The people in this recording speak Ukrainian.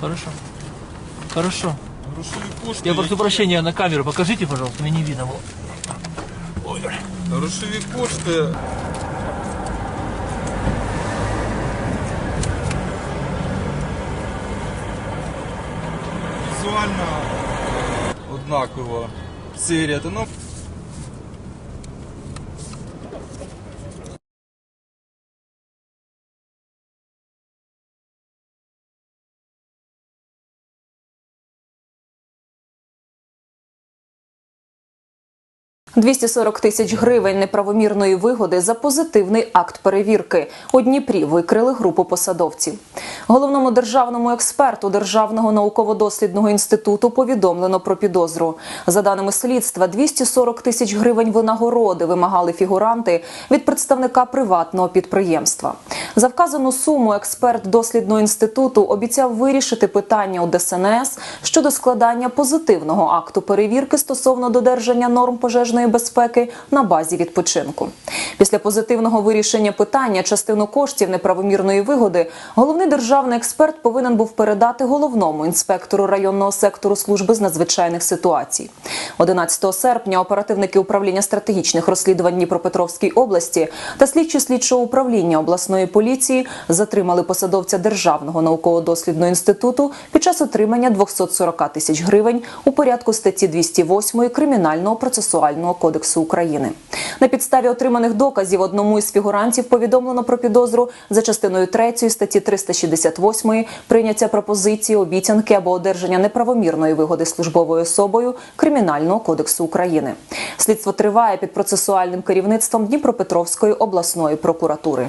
Хорошо. Хорошо. Я прошу прощения на камеру, покажите, пожалуйста, мне не видно было. Ой. Рушевик почты. Візуально э, однаково серія, ну 240 тисяч гривень неправомірної вигоди за позитивний акт перевірки. У Дніпрі викрили групу посадовців. Головному державному експерту Державного науково-дослідного інституту повідомлено про підозру. За даними слідства, 240 тисяч гривень винагороди вимагали фігуранти від представника приватного підприємства. За вказану суму експерт дослідного інституту обіцяв вирішити питання у ДСНС щодо складання позитивного акту перевірки стосовно додержання норм пожежної безпеки на базі відпочинку. Після позитивного вирішення питання частину коштів неправомірної вигоди головний державний експерт повинен був передати головному інспектору районного сектору служби з надзвичайних ситуацій. 11 серпня оперативники управління стратегічних розслідувань Дніпропетровській області та слідчі слідчого управління обласної поліції затримали посадовця Державного науково-дослідного інституту під час отримання 240 тисяч гривень у порядку статті 208 Кримінального процесуального кодексу України. На підставі отриманих доказів одному із фігурантів повідомлено про підозру за частиною 3 статті 368 прийняття пропозиції, обіцянки або одержання неправомірної вигоди службовою особою Кримінального кодексу України. Слідство триває під процесуальним керівництвом Дніпропетровської обласної прокуратури.